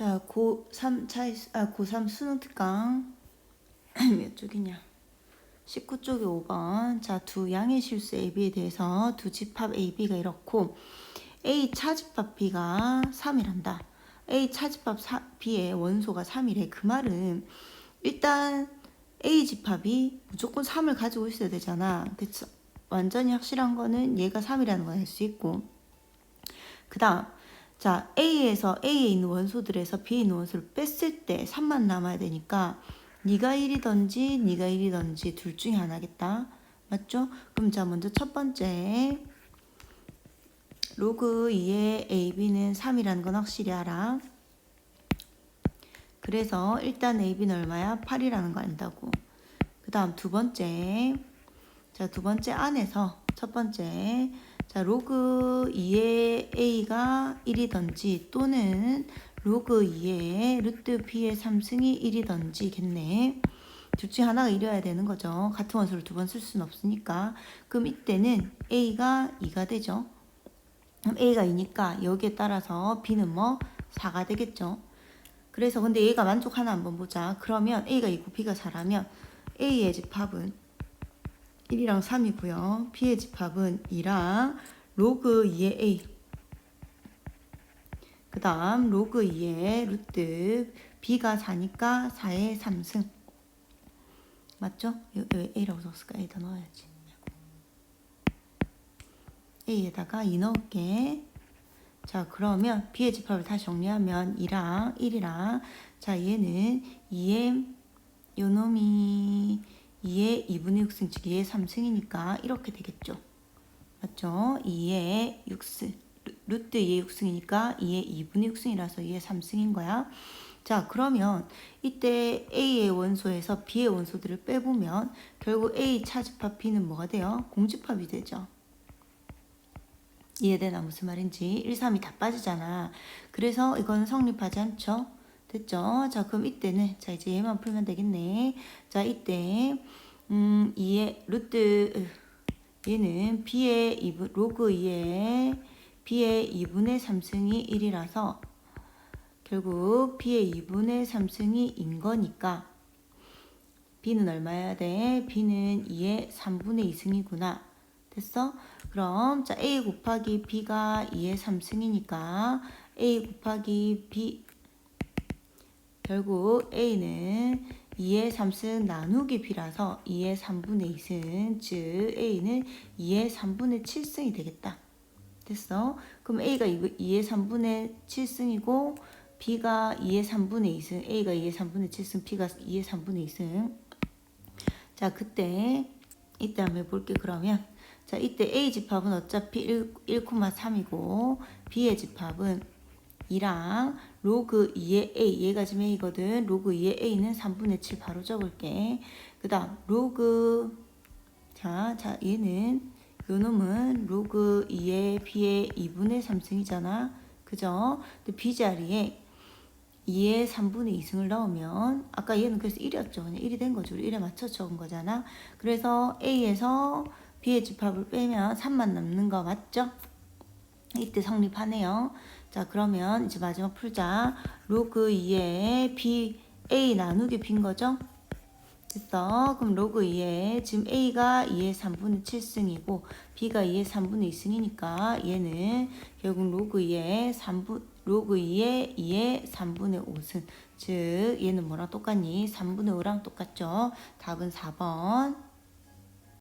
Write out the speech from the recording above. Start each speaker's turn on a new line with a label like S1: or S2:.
S1: 자, 고3 차이, 아, 고3 수능 특강. 몇 쪽이냐? 19쪽에 5번. 자, 두 양의 실수 AB에 대해서 두 집합 AB가 이렇고, A 차집합 B가 3이란다. A 차집합 사- B의 원소가 3이래. 그 말은, 일단, A 집합이 무조건 3을 가지고 있어야 되잖아. 그쵸? 완전히 확실한 거는 얘가 3이라는 걸 알 수 있고, 그 다음, 자, A에서 A에 있는 원소들에서 B에 있는 원소를 뺐을 때 3만 남아야 되니까 네가 1이던지 네가 1이던지 둘 중에 하나겠다. 맞죠? 그럼 자, 먼저 첫 번째 로그 2의 AB는 3이라는 건 확실히 알아. 그래서 일단 AB는 얼마야? 8이라는 거 안다고. 그 다음 두 번째 자, 두 번째 안에서 첫 번째 자, 로그 2의 a가 1이던지 또는 로그 2의 루트 b의 3승이 1이던지겠네. 둘 중에 하나가 1이어야 되는 거죠. 같은 원소를 두 번 쓸 수는 없으니까. 그럼 이때는 a가 2가 되죠. 그럼 a가 2니까 여기에 따라서 b는 뭐 4가 되겠죠. 그래서 근데 얘가 만족하나 한번 보자. 그러면 a가 2고 b가 4라면 a의 집합은 1이랑 3이고요. B의 집합은 2랑 로그 2의 A. 그 다음 로그 2의 루트 B가 4니까 4의 3승. 맞죠? 왜 A라고 썼을까? A다 넣어야지. A에다가 2 넣을게. 자 그러면 B의 집합을 다시 정리하면 2랑 1이랑 자 얘는 2의 요놈이 2의 2분의 6승 즉 2의 3승이니까 이렇게 되겠죠. 맞죠? 2의 6승 루트 2의 6승이니까 2의 2분의 6승이라서 2의 3승인 거야. 자 그러면 이때 A의 원소에서 B의 원소들을 빼보면 결국 A 차집합 B는 뭐가 돼요? 공집합이 되죠. 이해되나 무슨 말인지 1, 3이 다 빠지잖아. 그래서 이건 성립하지 않죠. 됐죠? 자, 그럼 이때는 자 이제 얘만 풀면 되겠네. 자, 이때 음, 2의 루트 으, 얘는 b의 2분 로그 2의 b의 2분의 3승이 1이라서 결국 b의 2분의 3승이 인 거니까 b는 얼마여야 돼? b는 2의 3분의 2승이구나. 됐어? 그럼 자 a 곱하기 b가 2의 3승이니까 a 곱하기 b 결국 a는 2의 3승 나누기 b라서 2의 3분의 2승 즉 a는 2의 3분의 7승이 되겠다. 됐어? 그럼 a가 2의 3분의 7승이고 b가 2의 3분의 2승 a가 2의 3분의 7승 b가 2의 3분의 2승 자 그때 이때 한번 해볼게 그러면 자 이때 a 집합은 어차피 1, 1,3이고 b의 집합은 2랑 로그 2의 a 얘가 지금 a거든 로그 2의 a는 3분의 7 바로 적을게 그 다음 로그 자, 자 얘는 요 놈은 로그 2의 b의 2분의 3승이잖아 그죠? 근데 b 자리에 2의 3분의 2승을 넣으면 아까 얘는 그래서 1이었죠 그냥 1이 된 거죠 우리 1에 맞춰 적은 거잖아 그래서 a에서 b의 집합을 빼면 3만 남는 거 맞죠? 이때 성립하네요. 자, 그러면 이제 마지막 풀자. 로그 2에 b a 나누기 b인 거죠? 됐어. 그럼 로그 2에 지금 a가 2의 3분의 7승이고 b가 2의 3분의 2승이니까 얘는 결국 로그 2의 3분 로그 2의 2의 3분의 5승. 즉 얘는 뭐랑 똑같니? 3분의 5랑 똑같죠? 답은 4번.